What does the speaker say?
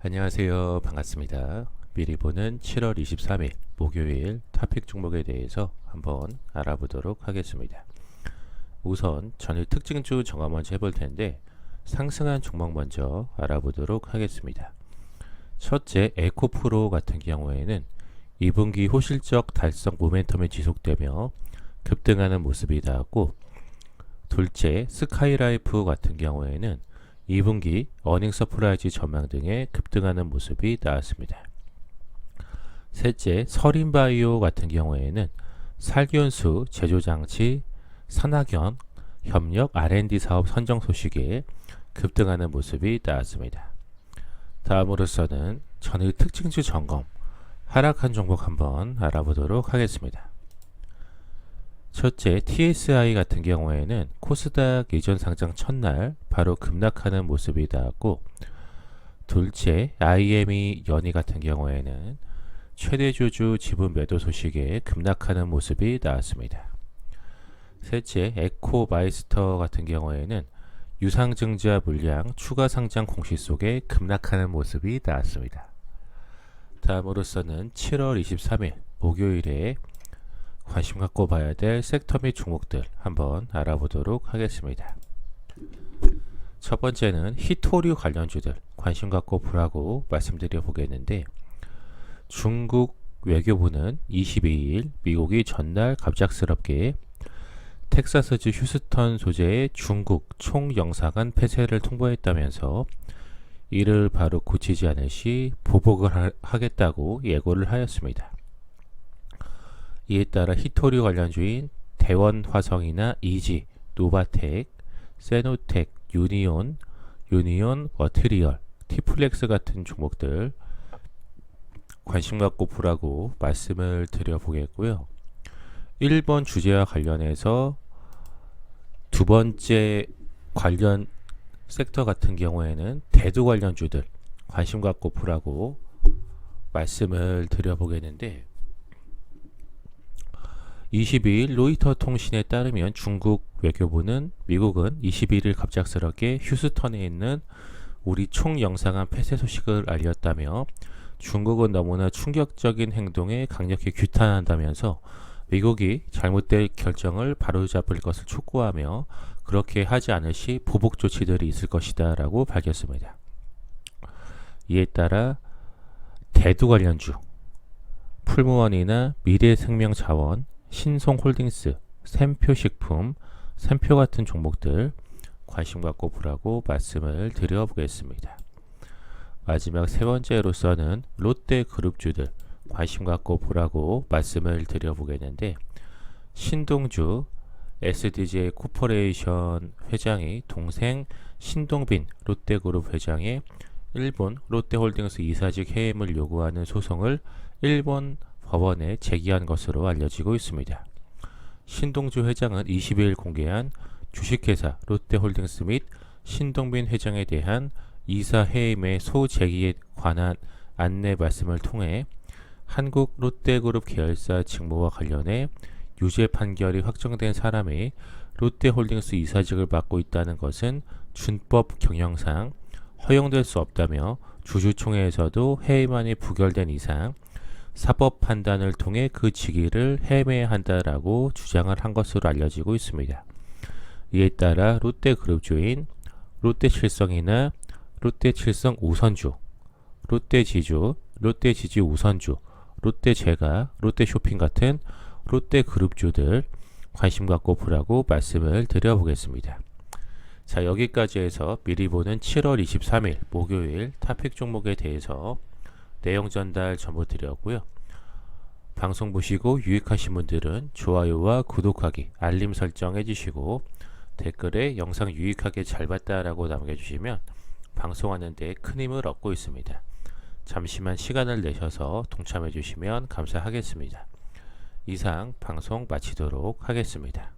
안녕하세요. 반갑습니다. 미리 보는 7월 23일 목요일 토픽 종목에 대해서 한번 알아보도록 하겠습니다. 우선 전일 특징주 정화 먼저 해볼 텐데 상승한 종목 먼저 알아보도록 하겠습니다. 첫째, 에코프로 같은 경우에는 2분기 호실적 달성 모멘텀이 지속되며 급등하는 모습이 나왔고 둘째, 스카이라이프 같은 경우에는 2분기 어닝 서프라이즈 전망 등에 급등하는 모습이 나왔습니다. 셋째, 서린바이오 같은 경우에는 살균수 제조장치 산학연 협력 R&D 사업 선정 소식에 급등하는 모습이 나왔습니다. 다음으로서는 전일 특징주 점검 하락한 종목 한번 알아보도록 하겠습니다. 첫째, TSI 같은 경우에는 코스닥 예전 상장 첫날 바로 급락하는 모습이 나왔고 둘째, IME 연이 같은 경우에는 최대 주주 지분 매도 소식에 급락하는 모습이 나왔습니다. 셋째, 에코마이스터 같은 경우에는 유상증자 물량 추가 상장 공시 속에 급락하는 모습이 나왔습니다. 다음으로서는 7월 23일 목요일에 관심 갖고 봐야 될 섹터 및 종목들 한번 알아보도록 하겠습니다. 첫 번째는 히토류 관련주들 관심 갖고 보라고 말씀드려 보겠는데 중국 외교부는 22일 미국이 전날 갑작스럽게 텍사스주 휴스턴 소재의 중국 총영사관 폐쇄를 통보했다면서 이를 바로 고치지 않을 시 보복을 하, 하겠다고 예고를 하였습니다. 이에 따라 히토류 관련주인 대원화성이나 이지, 노바텍, 세노텍, 유니온, 유니온 워트리얼, 티플렉스 같은 종목들 관심 갖고 보라고 말씀을 드려보겠고요. 1번 주제와 관련해서 두 번째 관련 섹터 같은 경우에는 대두 관련주들 관심 갖고 보라고 말씀을 드려보겠는데 22일 로이터 통신에 따르면 중국 외교부는 미국은 21일 갑작스럽게 휴스턴에 있는 우리 총영상한 폐쇄 소식을 알렸다며 중국은 너무나 충격적인 행동에 강력히 규탄한다면서 미국이 잘못된 결정을 바로잡을 것을 촉구하며 그렇게 하지 않을 시 보복 조치들이 있을 것이다 라고 밝혔습니다. 이에 따라 대두 관련주 풀무원이나 미래생명자원, 신송홀딩스, 샘표식품, 샘표 같은 종목들 관심 갖고 보라고 말씀을 드려보겠습니다. 마지막 세 번째로서는 롯데그룹주들 관심 갖고 보라고 말씀을 드려보겠는데 신동주 SDJ 코퍼레이션 회장이 동생 신동빈 롯데그룹 회장의 일본 롯데홀딩스 이사직 해임을 요구하는 소송을 일본 법원에 제기한 것으로 알려지고 있습니다. 신동주 회장은 20일 공개한 주식회사 롯데홀딩스 및 신동빈 회장에 대한 이사 해임의 소제기에 관한 안내 말씀을 통해 한국 롯데그룹 계열사 직무와 관련해 유죄 판결이 확정된 사람이 롯데홀딩스 이사직을 맡고 있다는 것은 준법 경영상 허용될 수 없다며 주주총회에서도 해임안이 부결된 이상 사법 판단을 통해 그 직위를 해매야 한다라고 주장을 한 것으로 알려지고 있습니다. 이에 따라 롯데그룹주인 롯데칠성이나 롯데칠성 우선주, 롯데지주, 롯데지주 우선주, 롯데제가, 롯데쇼핑 같은 롯데그룹주들 관심 갖고 보라고 말씀을 드려보겠습니다. 자 여기까지 해서 미리 보는 7월 23일 목요일 타픽 종목에 대해서 내용 전달 전부 드렸고요. 방송 보시고 유익하신 분들은 좋아요와 구독하기, 알림 설정 해주시고 댓글에 영상 유익하게 잘 봤다라고 남겨주시면 방송하는 데 큰 힘을 얻고 있습니다. 잠시만 시간을 내셔서 동참해 주시면 감사하겠습니다. 이상 방송 마치도록 하겠습니다.